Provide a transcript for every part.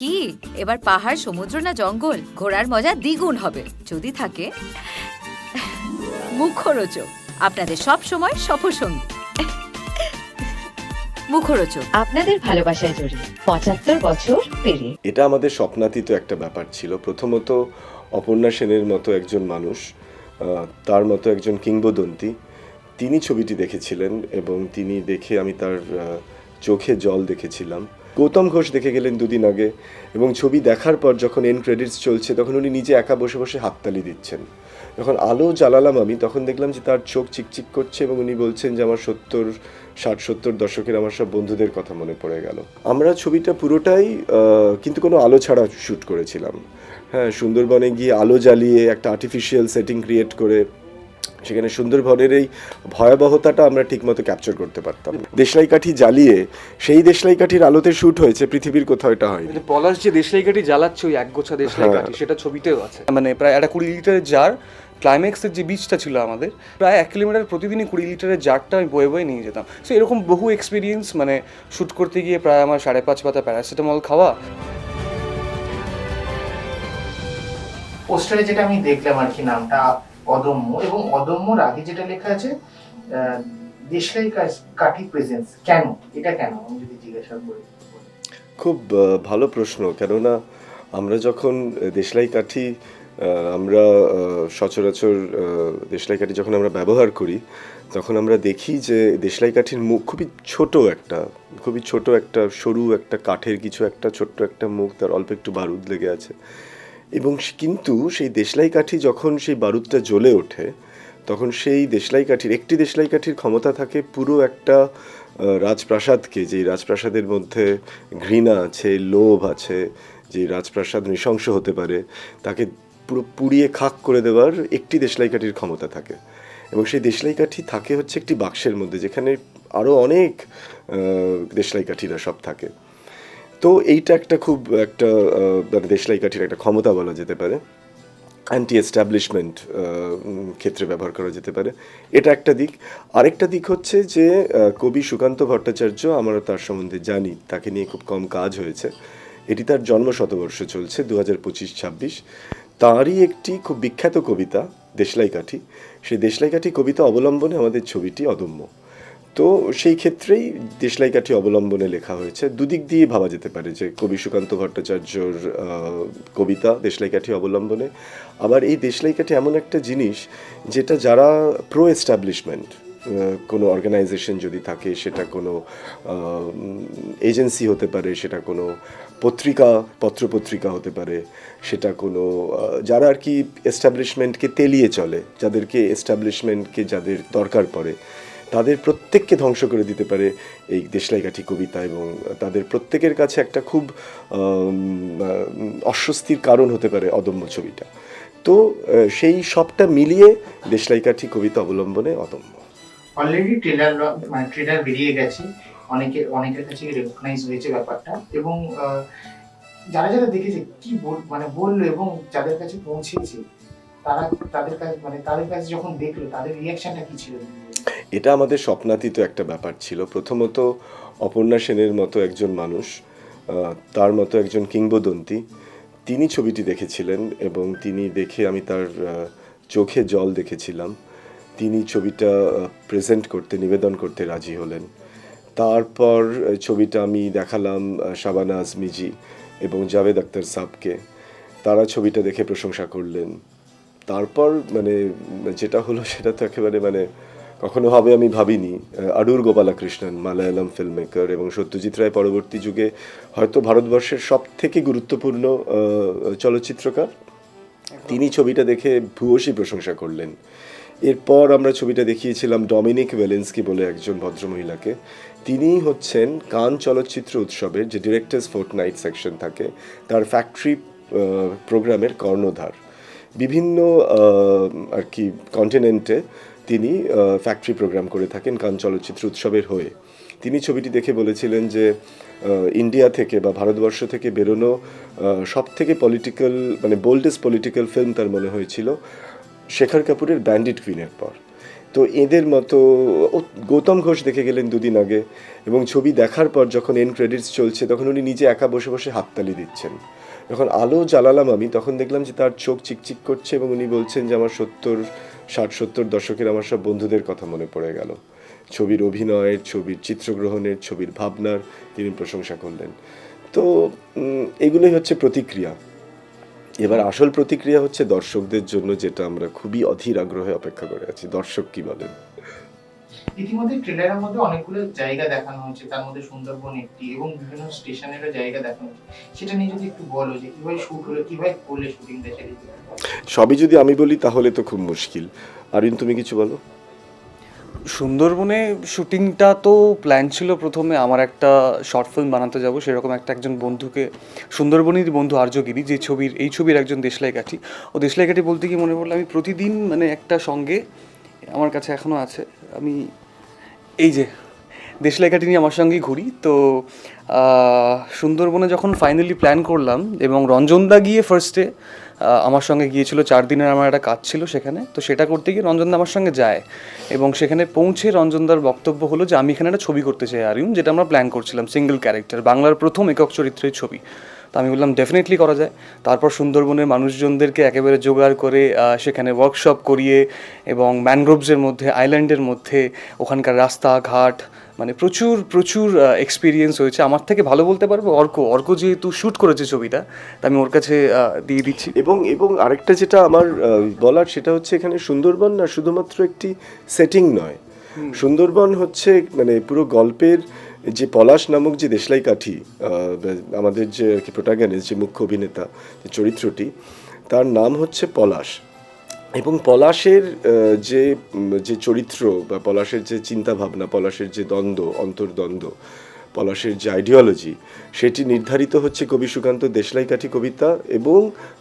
কি? এবার পাহাড় সমুদ্র না জঙ্গল? ঘোরার মজা দ্বিগুণ হবে। যদি থাকে মুখরোচক। আপনাদের সব সময় সফরসঙ্গী। মুখরোচক। আপনাদের ভালোবাসায় জড়িয়ে পঁচাত্তর বছর পেরিয়ে। এটা আমাদের স্বপ্নাতীত একটা ব্যাপার ছিল। প্রথমত অপর্ণা সেনের মতো একজন মানুষ আহ, তার মতো একজন কিংবদন্তি। তিনি ছবিটি দেখেছিলেন এবং তিনি দেখে আমি তার চোখে জল দেখেছিলাম। গৌতম ঘোষ দেখে গেলেন দুদিন আগে এবং ছবি দেখার পর যখন এন ক্রেডিটস চলছে, তখন উনি নিজে একা বসে বসে হাততালি দিচ্ছেন। যখন আলো জ্বালালাম আমি, তখন দেখলাম যে তার চোখ চিকচিক করছে এবং উনি বলছেন যে আমার সত্তর, ষাট, সত্তর দশকের আমার সব বন্ধুদের কথা মনে পড়ে গেল। আমরা ছবিটা পুরোটাই কিন্তু কোনো আলো ছাড়া শ্যুট করেছিলাম। হ্যাঁ সুন্দরবনে গিয়ে আলো জ্বালিয়ে একটা আর্টিফিশিয়াল সেটিং ক্রিয়েট করে সেখানে সুন্দরবনের এই ভয়াবহতাটা আমরা ঠিকমতো ক্যাপচার করতে পারতাম। দেশলাই কাঠি জ্বালিয়ে সেই দেশলাই কাঠির আলোতে শ্যুট হয়েছে পৃথিবীর কোথাও এটা মানে পলাশ যে দেশলাই কাঠি জ্বালাচ্ছে ওই একগোছা দেশলাই কাঠি সেটা ছবিতেও আছে। মানে প্রায় একটা কুড়ি লিটারের জার ক্লাইম্যাক্সের যে বীজটা ছিল আমাদের প্রায় এক কিলোমিটার প্রতিদিনই কুড়ি লিটারের জারটা আমি বয়ে বয়ে নিয়ে যেতাম। সো এরকম বহু এক্সপিরিয়েন্স মানে শ্যুট করতে গিয়ে প্রায় আমার সাড়ে পাঁচ পাতা প্যারাসিটামল খাওয়া। পোস্টারে যেটা আমি দেখলাম আর কি নামটা অদম্য এবং অদম্যর আগে যেটা লেখা আছে দেশলাই কাঠি প্রেজেন্স কেন? এটা কেন? আমি যদি জিজ্ঞাসা করি। খুব ভালো প্রশ্ন। কেননা আমরা যখন দেশলাই কাঠি আমরা সচরাচর দেশলাই কাঠি যখন আমরা ব্যবহার করি, তখন আমরা দেখি যে দেশলাই কাঠির মুখ খুবই ছোট একটা, খুবই ছোট একটা সরু একটা কাঠের কিছু একটা ছোট্ট একটা মুখ, তার অল্প একটু বারুদ লেগে আছে। এবং কিন্তু সেই দেশলাই কাঠি যখন সেই বারুদটা জ্বলে ওঠে, তখন সেই দেশলাই কাঠির একটি দেশলাই কাঠির ক্ষমতা থাকে পুরো একটা রাজপ্রাসাদকে, যেই রাজপ্রাসাদের মধ্যে ঘৃণা আছে, লোভ আছে যে রাজপ্রাসাদ নৃশংস হতে পারে, তাকে পুরো পুড়িয়ে খাক করে দেওয়ার একটি দেশলাই কাঠির ক্ষমতা থাকে। এবং সেই দেশলাই কাঠি থাকে হচ্ছে একটি বাক্সের মধ্যে, যেখানে আরও অনেক দেশলাই কাঠিরা সব থাকে। তো এইটা একটা খুব একটা মানে দেশলাই কাঠির একটা ক্ষমতা বলা যেতে পারে। অ্যান্টি এস্টাবলিশমেন্ট ক্ষেত্রে ব্যবহার করা যেতে পারে। এটা একটা দিক। আরেকটা দিক হচ্ছে যে কবি সুকান্ত ভট্টাচার্য, আমরা তার সম্বন্ধে জানি, তাকে নিয়ে খুব কম কাজ হয়েছে। এটি তার জন্ম শতবর্ষ চলছে দু হাজার পঁচিশ ছাব্বিশ। তাঁরই একটি খুব বিখ্যাত কবিতা দেশলাই কাঠি সেই দেশলাই কাঠি কবিতা অবলম্বনে আমাদের ছবিটি অদম্য। তো সেই ক্ষেত্রেই দেশলাই কাঠি অবলম্বনে লেখা হয়েছে। দুদিক দিয়ে ভাবা যেতে পারে যে কবি সুকান্ত ভট্টাচার্যর কবিতা দেশলাই কাঠি অবলম্বনে। আবার এই দেশলাই কাঠি এমন একটা জিনিস যেটা যারা প্রো এস্টাবলিশমেন্ট কোনো অর্গানাইজেশন যদি থাকে, সেটা কোনো এজেন্সি হতে পারে, সেটা কোনো পত্রিকা, পত্রপত্রিকা হতে পারে, সেটা কোনো যারা আর কি এস্টাবলিশমেন্টকে তেলিয়ে চলে, যাদেরকে এস্টাবলিশমেন্টকে যাদের দরকার পড়ে তাদের প্রত্যেককে ধ্বংস করে দিতে পারে এই দেশলাইকাঠি কবিতা এবং তাদের প্রত্যেকের কাছে একটা খুব অস্বস্তির কারণ হতে পারে অদম্য ছবিটা। তো সেই সবটা মিলিয়ে দেশলাইকাঠি কবিতা অবলম্বনে অদম্য। অলরেডি ট্রেলার ট্রেলার বেরিয়ে গেছে। অনেকে, অনেকের কাছে রেকগনাইজ হয়েছে ব্যাপারটা এবং যারা যারা দেখেছে কি বল মানে বলল এবং যাদের কাছে পৌঁছেছে, তারা তাদের কাছে মানে তাদের কাছে যখন দেখল, তাদের রিয়াকশনটা কি ছিল? এটা আমাদের স্বপ্নাতীত একটা ব্যাপার ছিল। প্রথমত অপর্ণা সেনের মতো একজন মানুষ তার মতো একজন কিংবদন্তি, তিনি ছবিটি দেখেছিলেন এবং তিনি দেখে আমি তার চোখে জল দেখেছিলাম। তিনি ছবিটা প্রেজেন্ট করতে, নিবেদন করতে রাজি হলেন। তারপর ছবিটা আমি দেখালাম শাবানা আজমিজি এবং জাভেদ আক্তার সাবকে। তারা ছবিটা দেখে প্রশংসা করলেন। তারপর মানে যেটা হলো, সেটা তো একেবারে মানে কখনো হবে আমি ভাবিনি। আডুর গোপালাকৃষ্ণন মালায়ালাম ফিল্ম মেকার এবং সত্যজিৎ রায় পরবর্তী যুগে হয়তো ভারতবর্ষের সব থেকে গুরুত্বপূর্ণ চলচ্চিত্রকার। তিনি ছবিটা দেখে ভূয়সী প্রশংসা করলেন। এরপর আমরা ছবিটা দেখিয়েছিলাম ডমিনিক ওয়েলেন্সকি বলে একজন ভদ্রমহিলাকে। তিনি হচ্ছেন কান চলচ্চিত্র উৎসবের যে ডিরেক্টার্স ফোর্ট নাইট সেকশন থাকে তার ফ্যাক্টরি প্রোগ্রামের কর্ণধার। বিভিন্ন আর কি কন্টিনেন্টে তিনি ফ্যাক্টরি প্রোগ্রাম করে থাকেন কান চলচ্চিত্র উৎসবের হয়ে। তিনি ছবিটি দেখে বলেছিলেন যে ইন্ডিয়া থেকে বা ভারতবর্ষ থেকে বেরোনো সব থেকে পলিটিক্যাল মানে বোল্ডেস্ট পলিটিক্যাল ফিল্ম তার মনে হয়েছিল, শেখর কাপুরের ব্যান্ডিট কুইনের পর। তো এদের মতো গৌতম ঘোষ দেখে গেলেন দুদিন আগে এবং ছবি দেখার পর যখন এন ক্রেডিটস চলছে, তখন উনি নিজে একা বসে বসে হাততালি দিচ্ছেন। যখন আলো জ্বালালাম আমি, তখন দেখলাম যে তার চোখ চিকচিক করছে এবং উনি বলছেন যে, আমার সত্তর ষাট সত্তর দশকের আমার সব বন্ধুদের কথা মনে পড়ে গেল। ছবির অভিনয়ের, ছবির চিত্রগ্রহণের, ছবির ভাবনার তিনি প্রশংসা করলেন। তো এগুলোই হচ্ছে প্রতিক্রিয়া। এবার আসল প্রতিক্রিয়া হচ্ছে দর্শকদের জন্য যেটা আমরা খুবই অধীর আগ্রহে অপেক্ষা করে আছি। দর্শক কি বলেন? ইতিমধ্যে ট্রেলারের মধ্যে অনেকগুলো জায়গা দেখানো হয়েছে তার মধ্যে সুন্দরবন একটি এবং বিভিন্ন স্টেশনেরও জায়গা দেখানো হয়েছে সেটা নিয়ে যদি একটু বলো যে কীভাবে শুট হলো কীভাবে করলে শুটিংটা সেটা একটু বলো। সবই যদি আমি বলি তাহলে তো খুব মুশকিল। আরিন তুমি কিছু বলো? সুন্দরবনে শুটিংটা তো প্ল্যান ছিল প্রথমে। আমার একটা শর্ট ফিল্ম বানাতে যাব। সেরকম একটা একজন বন্ধুকে সুন্দরবনের বন্ধু আর্যগিরি যে ছবির এই ছবির একজন দেশলাই কাঠি ও দেশলাই কাঠি বলতে কি মনে পড়ল আমি প্রতিদিন মানে একটা সঙ্গে আমার কাছে এখনও আছে আমি এই যে, দেশলাই কাঠি নিয়ে আমার সঙ্গেই ঘুরি। তো সুন্দরবনে যখন ফাইনালি প্ল্যান করলাম এবং রঞ্জনদা গিয়ে ফার্স্টে আমার সঙ্গে গিয়েছিল, চার দিনের আমার একটা কাজ ছিল সেখানে। তো সেটা করতে গিয়ে রঞ্জনদা আমার সঙ্গে যায় এবং সেখানে পৌঁছে রঞ্জনদার বক্তব্য হলো যে, আমি এখানে একটা ছবি করতে চাই আরিউন যেটা আমরা প্ল্যান করছিলাম সিঙ্গেল ক্যারেক্টার বাংলার প্রথম একক চরিত্রের ছবি। তো আমি বললাম ডেফিনেটলি করা যায়। তারপর সুন্দরবনের মানুষজনদেরকে একেবারে জোগাড় করে সেখানে ওয়ার্কশপ করিয়ে এবং ম্যানগ্রোভসের মধ্যে আইল্যান্ডের মধ্যে ওখানকার রাস্তাঘাট মানে প্রচুর প্রচুর এক্সপিরিয়েন্স হয়েছে। আমার থেকে ভালো বলতে পারব অর্ক। অর্ক যেহেতু শ্যুট করেছে ছবিটা তা আমি ওর কাছে দিয়ে দিচ্ছি। এবং এবং আরেকটা যেটা আমার বলার সেটা হচ্ছে এখানে সুন্দরবন না শুধুমাত্র একটি সেটিং নয়। সুন্দরবন হচ্ছে মানে পুরো গল্পের যে পলাশ নামক যে দেশলাই কাঠি আমাদের যে আর কি প্রোটাগানিস্ট যে মুখ্য অভিনেতা, যে চরিত্রটি, তার নাম হচ্ছে পলাশ। এবং পলাশের যে যে চরিত্র বা পলাশের যে চিন্তা ভাবনা পলাশের যে দ্বন্দ্ব, অন্তর্দ্বন্দ্ব, পলাশের যে আইডিওলজি সেটি নির্ধারিত হচ্ছে কবি সুকান্ত দেশলাই কাঠি কবিতা এবং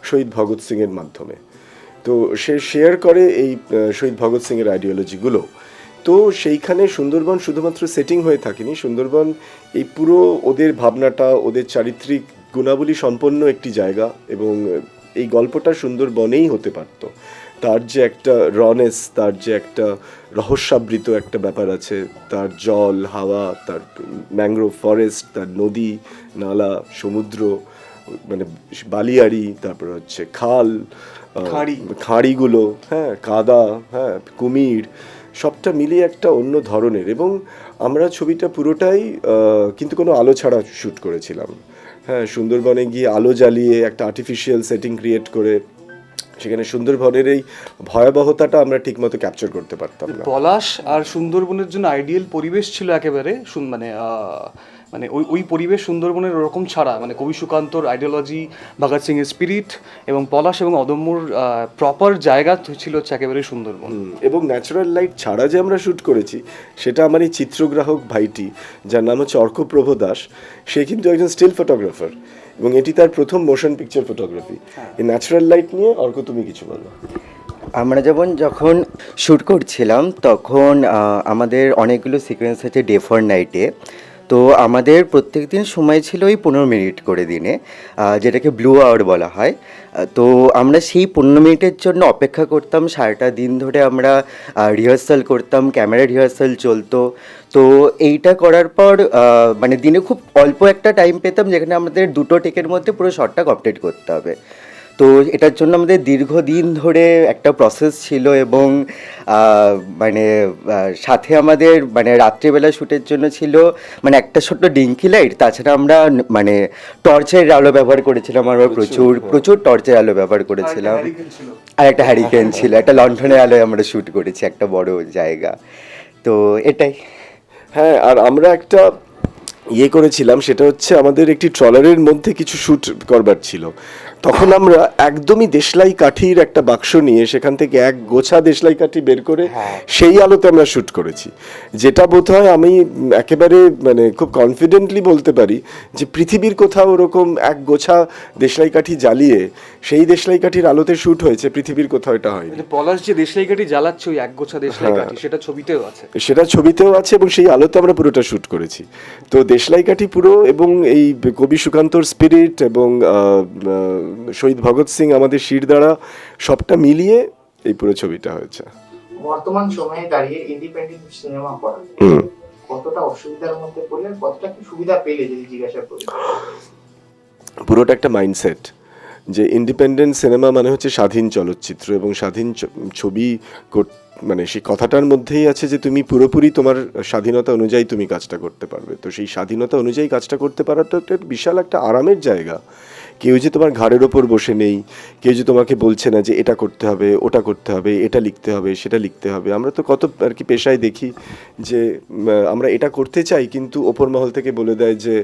শহীদ ভগৎ সিংয়ের মাধ্যমে। তো সে শেয়ার করে এই শহীদ ভগৎ সিংয়ের আইডিওলজিগুলো তো সেইখানে সুন্দরবন শুধুমাত্র সেটিং হয়ে থাকেনি সুন্দরবন এই পুরো ওদের ভাবনাটা ওদের চারিত্রিক গুণাবলী সম্পন্ন একটি জায়গা এবং এই গল্পটা সুন্দরবনেই হতে পারত তার যে একটা রনেস তার যে একটা রহস্যাবৃত একটা ব্যাপার আছে তার জল হাওয়া তার ম্যাংগ্রোভ ফরেস্ট তার নদী নালা সমুদ্র মানে বালিয়াড়ি তারপর হচ্ছে খাল। খাঁড়িগুলো হ্যাঁ কাদা হ্যাঁ কুমির সবটা মিলিয়ে একটা অন্য ধরনের এবং আমরা ছবিটা পুরোটাই কিন্তু কোনো আলো ছাড়া শ্যুট করেছিলাম। হ্যাঁ সুন্দরবনে গিয়ে আলো জ্বালিয়ে একটা আর্টিফিশিয়াল সেটিং ক্রিয়েট করে, সেখানে সুন্দরবনের এই ভয়াবহতাটা আমরা ঠিকমতো ক্যাপচার করতে পারতাম পলাশ আর সুন্দরবনের জন্য আইডিয়াল পরিবেশ ছিল একেবারে মানে মানে ওই ওই পরিবেশ সুন্দরবনের ওরকম ছাড়া মানে কবি সুকান্তর আইডিওলজি ভগৎ সিং এর স্পিরিট এবং পলাশ এবং অদম্যর প্রপার জায়গা ছিল হচ্ছে একেবারে সুন্দরবন। এবং ন্যাচারাল লাইট ছাড়া যে আমরা শ্যুট করেছি সেটা আমার এই চিত্রগ্রাহক ভাইটি যার নাম হচ্ছে অর্কপ্রভ দাস সে কিন্তু একজন স্টিল ফটোগ্রাফার এবং এটি তার প্রথম মোশন পিকচার ফটোগ্রাফি এই ন্যাচারাল লাইট নিয়ে অর্ক তুমি কিছু বলো। আমরা যেমন যখন শ্যুট করছিলাম তখন আমাদের অনেকগুলো সিকোয়েন্স আছে ডে ফর নাইটে তো আমাদের প্রত্যেক দিন সময় ছিল ওই পনেরো মিনিট করে দিনে যেটাকে ব্লু আওয়ার বলা হয়। তো আমরা সেই পনেরো মিনিটের জন্য অপেক্ষা করতাম, সারাটা দিন ধরে আমরা রিহার্সাল করতাম ক্যামেরা রিহার্সাল চলতো। তো এইটা করার পর মানে দিনে খুব অল্প একটা টাইম পেতাম, যেখানে আমাদের দুটো টেকের মধ্যে পুরো শটটা কমপ্লিট করতে হবে। তো এটার জন্য আমাদের দীর্ঘদিন ধরে একটা প্রসেস ছিল এবং মানে সাথে আমাদের মানে রাত্রিবেলা শ্যুটের জন্য ছিল মানে একটা ছোট্ট ডিঙ্কি লাইট তাছাড়া আমরা মানে টর্চের আলো ব্যবহার করেছিলাম আমরা প্রচুর প্রচুর টর্চের আলো ব্যবহার করেছিলাম। আর একটা হ্যারিকেন ছিল একটা লণ্ঠনের আলোয় আমরা শ্যুট করেছি একটা বড় জায়গা। তো এটাই। হ্যাঁ আর আমরা একটা ইয়ে করেছিলাম সেটা হচ্ছে আমাদের একটি ট্রলারের মধ্যে কিছু শ্যুট করবার ছিল। তখন আমরা একদমই দেশলাই কাঠির একটা বাক্স নিয়ে সেখান থেকে এক গোছা দেশলাই কাঠি বের করে সেই আলোতে আমরা শ্যুট করেছি। যেটা বোধ হয় আমি একেবারে মানে খুব কনফিডেন্টলি বলতে পারি যে পৃথিবীর কোথাও ওরকম এক গোছা দেশলাই কাঠি জ্বালিয়ে সেই দেশলাই কাঠির আলোতে শ্যুট হয়েছে পৃথিবীর কোথাও এটা হয় পলাশ যে দেশলাই কাঠি জ্বালাচ্ছে ওই একগোছা দেশলাই কাঠি সেটা ছবিতেও আছে। সেটা ছবিতেও আছে এবং সেই আলোতে আমরা পুরোটা শ্যুট করেছি। তো দেশলাই কাঠি পুরো এবং এই কবি সুকান্তর স্পিরিট এবং শহীদ ভগৎ সিং আমাদের শির দ্বারা সবটা মিলিয়ে এই পুরো ছবিটা হয়েছে। বর্তমান সময়ে দাঁড়িয়ে ইন্ডিপেন্ডেন্ট সিনেমা করা। হুম। কতটা অসুবিধার মধ্যে কতটা কি সুবিধা পেলে যদি জিজ্ঞাসা করি? পুরোটা একটা মাইন্ডসেট যে ইন্ডিপেন্ডেন্ট সিনেমা মানে হচ্ছে স্বাধীন চলচ্চিত্র এবং স্বাধীন ছবি মানে সেই কথাটার মধ্যেই আছে যে তুমি পুরোপুরি তোমার স্বাধীনতা অনুযায়ী তুমি কাজটা করতে পারবে। তো সেই স্বাধীনতা অনুযায়ী কাজটা করতে পারাটা একটা বিশাল একটা আরামের জায়গা। কেউ যে তোমার ঘাড়ের ওপর বসে নেই, কেউ যে তোমাকে বলছে না যে এটা করতে হবে, ওটা করতে হবে, এটা লিখতে হবে, সেটা লিখতে হবে। আমরা তো কত আর কি পেশায় দেখি যে আমরা এটা করতে চাই কিন্তু ওপর মহল থেকে বলে দেয় যে,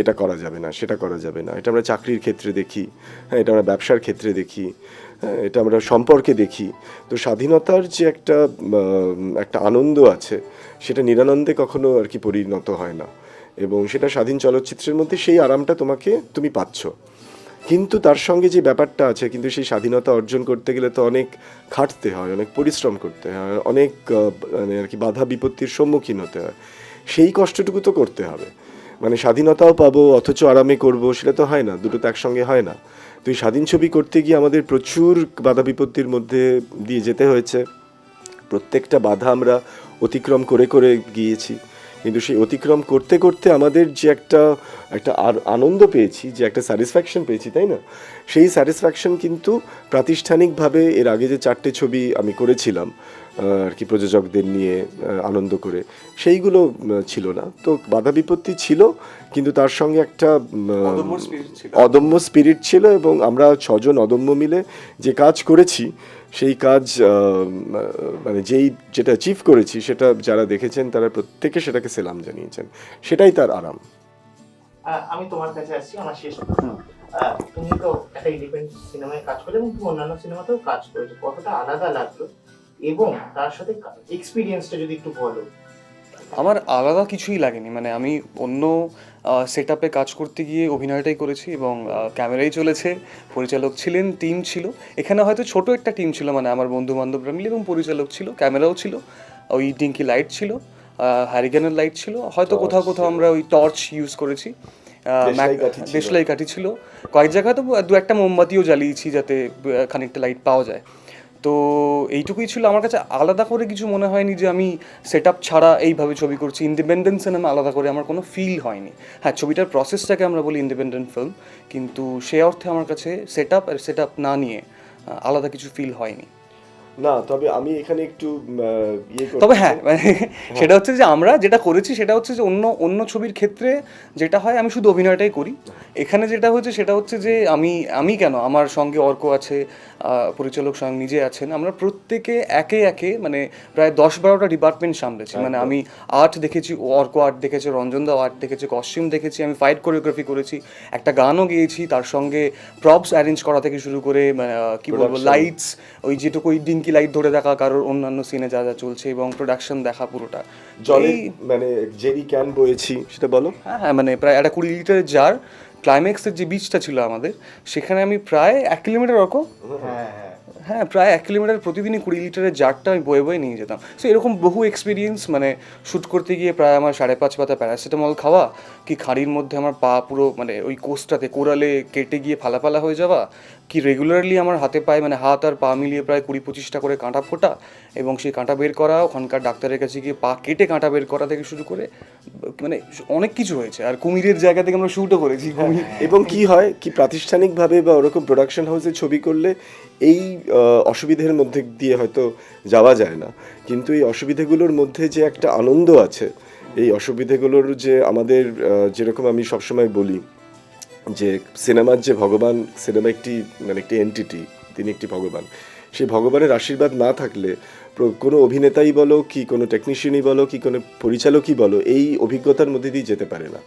এটা করা যাবে না, সেটা করা যাবে না। এটা আমরা চাকরির ক্ষেত্রে দেখি হ্যাঁ এটা আমরা ব্যবসার ক্ষেত্রে দেখি হ্যাঁ এটা আমরা সম্পর্কে দেখি। তো স্বাধীনতার যে একটা একটা আনন্দ আছে, সেটা নিরানন্দে কখনো আর কি পরিণত হয় না। এবং সেটা স্বাধীন চলচ্চিত্রের মধ্যে সেই আরামটা তোমাকে, তুমি পাচ্ছ। কিন্তু তার সঙ্গে যে ব্যাপারটা আছে, কিন্তু সেই স্বাধীনতা অর্জন করতে গেলে তো অনেক খাটতে হয়, অনেক পরিশ্রম করতে হয়, অনেক মানে আর কি বাধা বিপত্তির সম্মুখীন হতে হয়। সেই কষ্টটুকু তো করতে হবে। মানে স্বাধীনতাও পাবো, অথচ আরামে করব, সেটা তো হয় না, দুটো তো একসঙ্গে হয় না। তো এই স্বাধীন ছবি করতে গিয়ে আমাদের প্রচুর বাধা বিপত্তির মধ্যে দিয়ে যেতে হয়েছে। প্রত্যেকটা বাধা আমরা অতিক্রম করে করে গিয়েছি। কিন্তু সেই অতিক্রম করতে করতে আমাদের যে একটা একটা আনন্দ পেয়েছি, যে একটা স্যাটিসফ্যাকশন পেয়েছি, তাই না? সেই স্যাটিসফ্যাকশন কিন্তু প্রাতিষ্ঠানিকভাবে এর আগে যে চারটে ছবি আমি করেছিলাম আর কি প্রযোজকদের নিয়ে আনন্দ করে। সেইগুলো ছিল না। তো বাধা বিপত্তি ছিল কিন্তু তার সঙ্গে একটা অদম্য। স্পিরিট ছিল। এবং আমরা ছজন অদম্য মিলে যে কাজ করেছি সেই কাজ মানে যেই যেটা অ্যাচিভ করেছি সেটা যারা দেখেছেন তারা প্রত্যেকে সেটাকে সেলাম জানিয়েছেন। সেটাই তার আরাম। আমি তোমার কাছে আসছি আমার শেষ তুমি তো একটা ইন্ডিপেন্ডেন্ট সিনেমায় কাজ করে এবং তুমি অন্যান্য সিনেমাতেও কাজ করেছ। কতটা আলাদা লাগল? এবং তার সাথে এক্সপিরিয়েন্সটা যদি একটু বলো। আমার আলাদা কিছুই লাগেনি মানে আমি অন্য সেট আপে কাজ করতে গিয়ে অভিনয়টাই করেছি এবং ক্যামেরাই চলেছে পরিচালক ছিলেন টিম ছিল। এখানে হয়তো ছোট একটা টিম ছিল মানে আমার বন্ধু বান্ধবরা মিলে এবং পরিচালক ছিল ক্যামেরাও ছিল ওই ডিঙ্কি লাইট ছিল হ্যারিগানের লাইট ছিল হয়তো কোথাও কোথাও আমরা ওই টর্চ ইউজ করেছি। দেশলাই কাঠি ছিল। কয়েক জায়গায় তো দু একটা মোমবাতিও জ্বালিয়েছি যাতে খানিকটা লাইট পাওয়া যায়। তো এইটুকুই ছিল। আমার কাছে আলাদা করে কিছু মনে হয়নি যে আমি সেট আপ ছাড়া এইভাবে ছবি করছি। ইন্ডিপেন্ডেন্ট সিনেমা আলাদা করে আমার কোনো ফিল হয়নি। হ্যাঁ ছবিটার প্রসেসটাকে আমরা বলি ইন্ডিপেন্ডেন্ট ফিল্ম কিন্তু সে অর্থে আমার কাছে সেট আপ আর সেট আপ না নিয়ে আলাদা কিছু ফিল হয়নি। না তবে আমি এখানে একটু ইয়ে তবে হ্যাঁ মানে সেটা হচ্ছে যে আমরা যেটা করেছি সেটা হচ্ছে যে অন্য অন্য ছবির ক্ষেত্রে যেটা হয় আমি শুধু অভিনয়টাই করি। এখানে যেটা হচ্ছে সেটা হচ্ছে যে আমি আমি কেন আমার সঙ্গে অর্ক আছে পরিচালক স্বয়ং নিজে আছেন আমরা প্রত্যেকে একে একে মানে প্রায় দশ বারোটা ডিপার্টমেন্ট সামলেছি। মানে আমি আর্ট দেখেছি অর্ক আর্ট দেখেছে রঞ্জন দা আর্ট দেখেছে কস্টিউম দেখেছি আমি ফাইট কোরিওগ্রাফি করেছি একটা গানও গেয়েছি তার সঙ্গে প্রপস অ্যারেঞ্জ করা থেকে শুরু করে মানে কি বলব লাইটস ওই যেটুকু ওই ডিঙ্কি লাইট ধরে দেখা কারোর অন্যান্য সিনে যা যা চলছে এবং প্রোডাকশন দেখা পুরোটা। জলে মানে জেরি ক্যান বয়েছি সেটা বলো। হ্যাঁ হ্যাঁ মানে প্রায় একটা কুড়ি লিটারের জার ক্লাইম্যাক্সের যে বীজটা ছিল আমাদের সেখানে আমি প্রায় এক কিলোমিটার রকম হ্যাঁ হ্যাঁ। প্রায় এক কিলোমিটার প্রতিদিনই কুড়ি লিটারের জারটা আমি বয়ে বয়ে নিয়ে যেতাম। সো এরকম বহু এক্সপিরিয়েন্স মানে শ্যুট করতে গিয়ে প্রায় আমার সাড়ে পাঁচ পাতা প্যারাসিটামল খাওয়া কি খাড়ির মধ্যে আমার পা পুরো মানে ওই কোষটাতে কোরালে কেটে গিয়ে ফালা ফালা হয়ে যাওয়া কি রেগুলারলি আমার হাতে পায়ে মানে হাত আর পা মিলিয়ে প্রায় কুড়ি পঁচিশটা করে কাঁটা ফোটা এবং সেই কাঁটা বের করা, ওখানকার ডাক্তারের কাছে গিয়ে পা কেটে কাঁটা বের করা থেকে শুরু করে মানে অনেক কিছু হয়েছে। আর কুমিরের জায়গা থেকে আমরা শ্যুটও করেছি কুমির। এবং কি হয়, কি প্রাতিষ্ঠানিকভাবে বা ওরকম প্রোডাকশন হাউসে ছবি করলে এই অসুবিধের মধ্যে দিয়ে হয়তো যাওয়া যায় না। কিন্তু এই অসুবিধেগুলোর মধ্যে যে একটা আনন্দ আছে, এই অসুবিধেগুলোর যে আমাদের যেরকম আমি সবসময় বলি যে সিনেমার যে ভগবান সিনেমা একটি মানে একটি এন্টিটি তিনি একটি ভগবান। সেই ভগবানের আশীর্বাদ না থাকলে কোনো অভিনেতাই বলো কি, কোনো টেকনিশিয়ানই বলো কি, কোনো পরিচালকই বলো, এই অভিজ্ঞতার মধ্যে দিয়ে যেতে পারে না।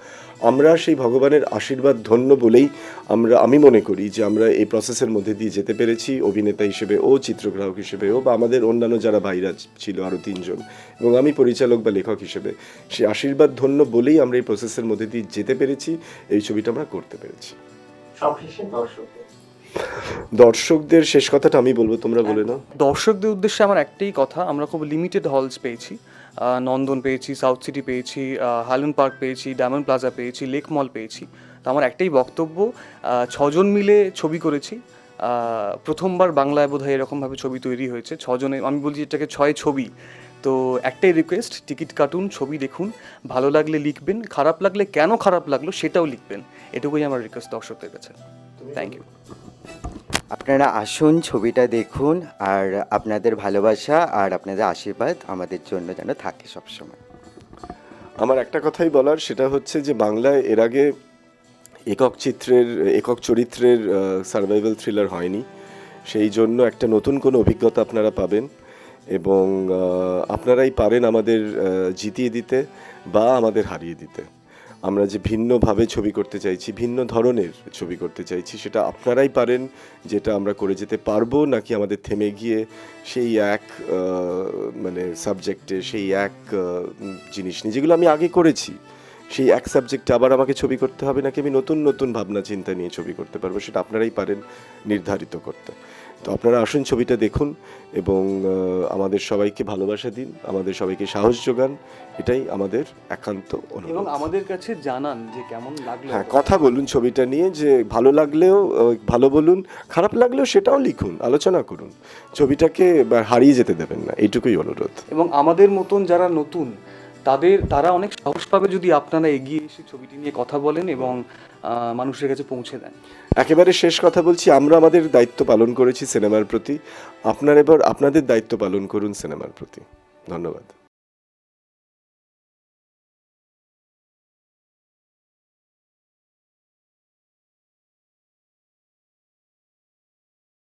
আমরা সেই ভগবানের আশীর্বাদ ধন্য বলেই আমরা আমি মনে করি যে আমরা এই প্রসেসের মধ্যে দিয়ে যেতে পেরেছি, অভিনেতা হিসেবে ও চিত্রগ্রাহক হিসেবে ও বা আমাদের অন্যান্য যারা ভাইরা ছিল আরও তিনজন এবং আমি পরিচালক বা লেখক হিসেবে সেই আশীর্বাদ ধন্য বলেই আমরা এই প্রসেসের মধ্যে দিয়ে যেতে পেরেছি, এই ছবিটা আমরা করতে পেরেছি। সবশেষে দর্শকদের দর্শকদের শেষ কথাটা আমি বলব তোমরা বলে নাও। দর্শকদের উদ্দেশ্যে আমার একটাই কথা আমরা খুব লিমিটেড হলস পেয়েছি। নন্দন পেয়েছি সাউথ সিটি পেয়েছি হালুন পার্ক পেয়েছি ডায়মন্ড প্লাজা পেয়েছি লেক মল পেয়েছি। তো আমার একটাই বক্তব্য ছজন মিলে ছবি করেছি। প্রথমবার বাংলায় বোধ হয় এরকমভাবে ছবি তৈরি হয়েছে। ছজনে আমি বলছি এটাকে ছয় ছবি। তো একটাই রিকোয়েস্ট টিকিট কাটুন ছবি দেখুন। ভালো লাগলে লিখবেন খারাপ লাগলে কেন খারাপ লাগল সেটাও লিখবেন। এটুকুই আমার রিকোয়েস্ট দর্শকদের কাছে। থ্যাংক ইউ আপনারা আসুন, ছবিটা দেখুন আর আপনাদের ভালোবাসা আর আপনাদের আশীর্বাদ আমাদের জন্য যেন থাকে সবসময়। আমার একটা কথাই বলার, সেটা হচ্ছে যে বাংলায় এর আগে একক চিত্রের, একক চরিত্রের সার্ভাইভাল থ্রিলার হয়নি। সেই জন্য একটা নতুন কোনো অভিজ্ঞতা আপনারা পাবেন এবং আপনারাই পারেন আমাদের জিতিয়ে দিতে বা আমাদের হারিয়ে দিতে। আমরা যে ভিন্নভাবে ছবি করতে চাইছি, ভিন্ন ধরনের ছবি করতে চাইছি, সেটা আপনারাই পারেন, যেটা আমরা করে যেতে পারব, নাকি আমাদের থেমে গিয়ে সেই এক মানে সাবজেক্টে সেই এক জিনিস নিয়ে, যেগুলো আমি আগে করেছি, সেই এক সাবজেক্টে আবার আমাকে ছবি করতে হবে, নাকি আমি নতুন নতুন ভাবনা, চিন্তা নিয়ে ছবি করতে পারব, সেটা আপনারাই পারেন নির্ধারিত করতে। তো আপনারা আসুন ছবিটা দেখুন এবং আমাদের সবাইকে ভালোবাসা দিন আমাদের সবাইকে সাহস যোগান এটাই আমাদের একান্ত এবং আমাদের কাছে জানান যে কেমন লাগল। হ্যাঁ কথা বলুন ছবিটা নিয়ে যে ভালো লাগলেও ভালো বলুন খারাপ লাগলেও সেটাও লিখুন আলোচনা করুন। ছবিটাকে হারিয়ে যেতে দেবেন না এইটুকুই অনুরোধ। এবং আমাদের মতন যারা নতুন তাদের, তারা অনেক সাহস পাবে যদি আপনারা এগিয়ে এসে ছবিটি নিয়ে কথা বলেন এবং মানুষের কাছে পৌঁছে দেন। একেবারে শেষ কথা বলছি, আমরা আমাদের দায়িত্ব পালন করেছি সিনেমার প্রতি। আপনার এবার, আপনাদের দায়িত্ব পালন করুন সিনেমার প্রতি। ধন্যবাদ।